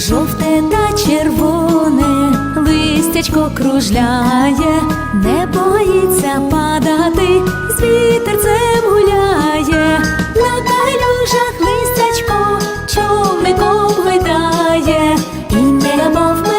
жовте та червоне, листячко кружляє, не боїться падати, з вітерцем гуляє, на калюжах листячко човником гойдає і не мов.